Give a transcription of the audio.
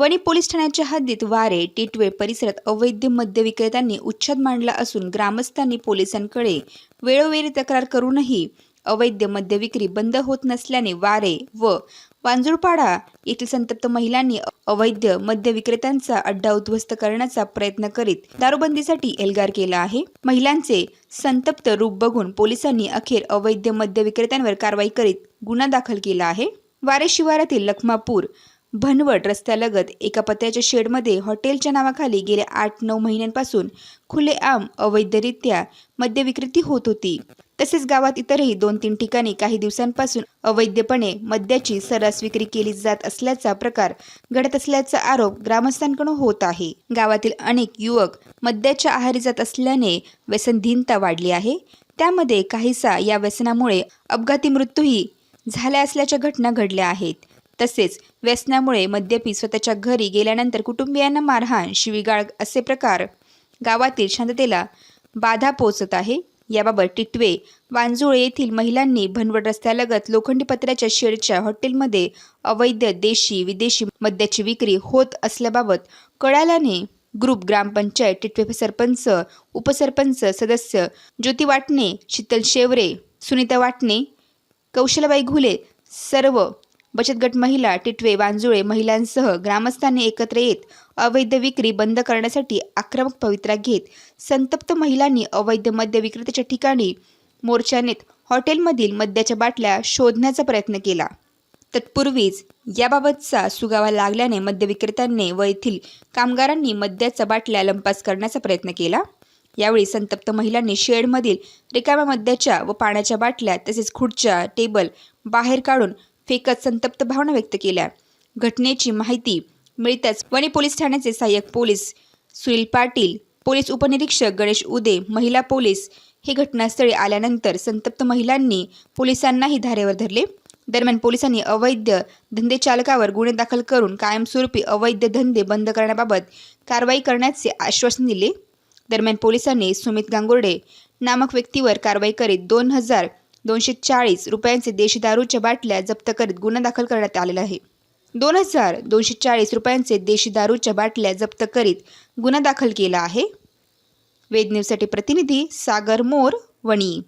Wani police ठाण्याच्या हद्दीत वारे टिटवे परिसरात अवैध मद्य विक्रेत्यांनी उच्छेद मांडला असून ग्रामस्थांनी पोलिसांकडे वेळोवेळी तक्रार करूनही अवैध मद्य विक्री बंद होत नसल्याने वारे व वांजुळपाडा येथील संतप्त महिलांनी अवैध मद्य विक्रेत्यांचा अड्डा उद्ध्वस्त करण्याचा प्रयत्न करीत दारूबंदीसाठी एल्गार केला आहे. महिलांचे संतप्त रूप बघून पोलिसांनी अखेर अवैध मद्य विक्रेत्यांवर कारवाई करीत गुन्हा दाखल केला आहे. वारे शिवारातील लखमापूर भनवट रस्त्यालगत एका पत्र्याच्या शेडमध्ये हॉटेलच्या नावाखाली गेल्या आठ नऊ महिन्यांपासून खुलेआम अवैधरित्या मद्यविक्रेती होत होती. तसेच गावात इतरही दोन तीन ठिकाणी काही दिवसांपासून अवैधपणे मद्याची सर्रास विक्री केली जात असल्याचा प्रकार घडत असल्याचा आरोप ग्रामस्थांकडून होत आहे. गावातील अनेक युवक मद्याच्या आहारी जात असल्याने व्यसनधीनता वाढली आहे. त्यामध्ये काहीसा या व्यसनामुळे अपघाती मृत्यूही झाल्या असल्याच्या घटना घडल्या आहेत. तसेच व्यसनामुळे मद्यपी स्वतःच्या घरी गेल्यानंतर कुटुंबियांना मारहाण शिवीगाळ असे प्रकार गावातील शांततेला बाधा पोचत आहे. याबाबत टिटवे वांजुळे येथील महिलांनी भनवड रस्त्यालगत लोखंडी पत्र्याच्या शेडच्या हॉटेलमध्ये अवैध देशी विदेशी मद्याची विक्री होत असल्याबाबत कळाल्याने ग्रुप ग्रामपंचायत टिटवे सरपंच उपसरपंच सदस्य ज्योती वाटणे शीतल शेवरे सुनीता वाटणे कौशलबाई घुले सर्व बचत गट महिला टिटवे वांजुळे महिलांसह ग्रामस्थांनी एकत्र येत अवैध विक्री बंद करण्यासाठी आक्रमक पवित्रा घेत संतप्त महिलांनी अवैध मद्य विक्रेत्याच्या ठिकाणी मोर्चा नेत हॉटेलमधील मद्याच्या बाटल्या शोधण्याचा प्रयत्न केला. तत्पूर्वीच याबाबतचा सुगावा लागल्याने मद्य विक्रेत्यांनी व येथील कामगारांनी मद्याच्या बाटल्या लंपास करण्याचा प्रयत्न केला. यावेळी संतप्त महिलांनी शेडमधील रिकाम्या मद्याच्या व पाण्याच्या बाटल्या तसेच खुर्च्या टेबल बाहेर काढून फेकत संतप्त भावना व्यक्त केल्या. घटनेची माहिती मिळताच वणी पोलीस ठाण्याचे सहाय्यक पोलीस सुनील पाटील पोलीस उपनिरीक्षक गणेश उदे महिला पोलीस हे घटनास्थळी आल्यानंतर संतप्त महिलांनी पोलिसांनाही धारेवर धरले. दरम्यान पोलिसांनी अवैध धंदे चालकावर गुन्हे दाखल करून कायमस्वरूपी अवैध धंदे बंद करण्याबाबत कारवाई करण्याचे आश्वासन दिले. दरम्यान पोलिसांनी सुमित गांगुर्डे नामक व्यक्तीवर कारवाई करीत दोन हजार दोनशे चाळीस रुपयांचे देशी दारूच्या बाटल्या जप्त करीत गुन्हा दाखल करण्यात आलेला आहे. दोन हजार दोनशे चाळीस रुपयांचे देशी दारूच्या बाटल्या जप्त करीत गुन्हा दाखल केला आहे. वेद न्यूजसाठी प्रतिनिधी सागर मोर वणी.